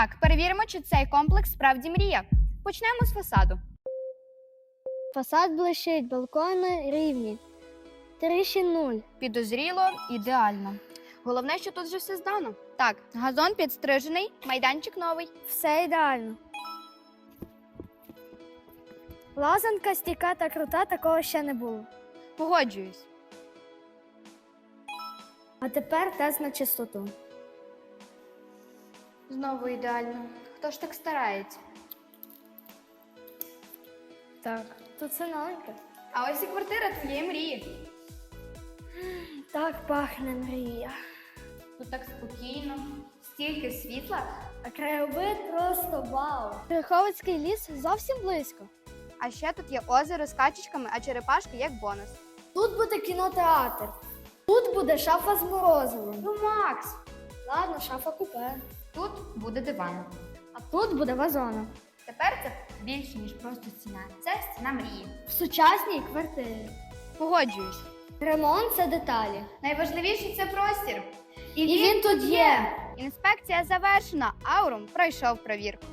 Так, перевіримо, чи цей комплекс справді мрія. Почнемо з фасаду. Фасад блищить, балкони рівні. Тріщин нуль. Підозріло, ідеально. Головне, що тут вже все здано. Так, газон підстрижений, майданчик новий. Все ідеально. Лазанка стійка та крута, такого ще не було. Погоджуюсь. А тепер тест на чистоту. Знову ідеально. Хто ж так старається? Так, тут все новеньке. А ось і квартира твоєї мрії. Так пахне мрія. Тут так спокійно, стільки світла. А краєвид просто вау. Криховицький ліс зовсім близько. А ще тут є озеро з качечками, а черепашки як бонус. Тут буде кінотеатр. Тут буде шафа з морозивом. Ну, Макс! Ладно, шафа купе. Тут буде диван. А тут буде вазона. Тепер це більше, ніж просто стіна. Це стіна мрії. В сучасній квартирі. Погоджуюсь. Ремонт це деталі. Найважливіше це простір. І він тут є. Інспекція завершена. Аурум пройшов провірку.